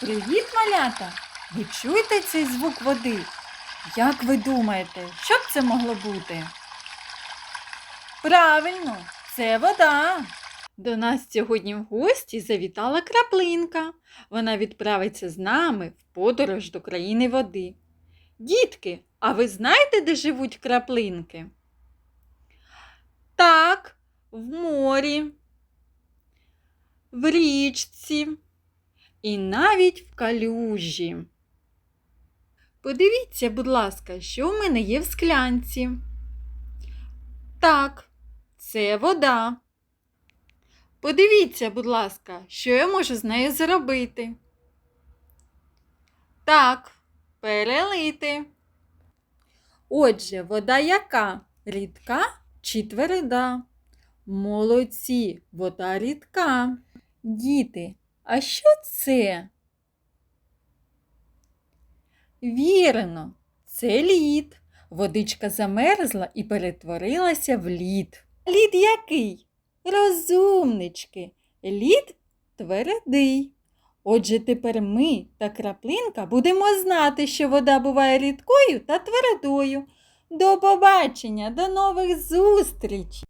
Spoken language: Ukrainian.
Привіт, малята! Ви чуєте цей звук води? Як ви думаєте, що б це могло бути? Правильно, це вода. До нас сьогодні в гості завітала краплинка. Вона відправиться з нами в подорож до країни води. Дітки, а ви знаєте, де живуть краплинки? Так, в морі, в річці і навіть в калюжі. Подивіться, будь ласка, що в мене є в склянці. Так, це вода. Подивіться, будь ласка, що я можу з нею зробити. Так, перелити. Отже, вода яка? Рідка чи тверда? Молодці, вода рідка. Діти, а що це? Вірно, це лід. Водичка замерзла і перетворилася в лід. Лід який? Розумнички. Лід твердий. Отже, тепер ми та краплинка будемо знати, що вода буває рідкою та твердою. До побачення, до нових зустрічей!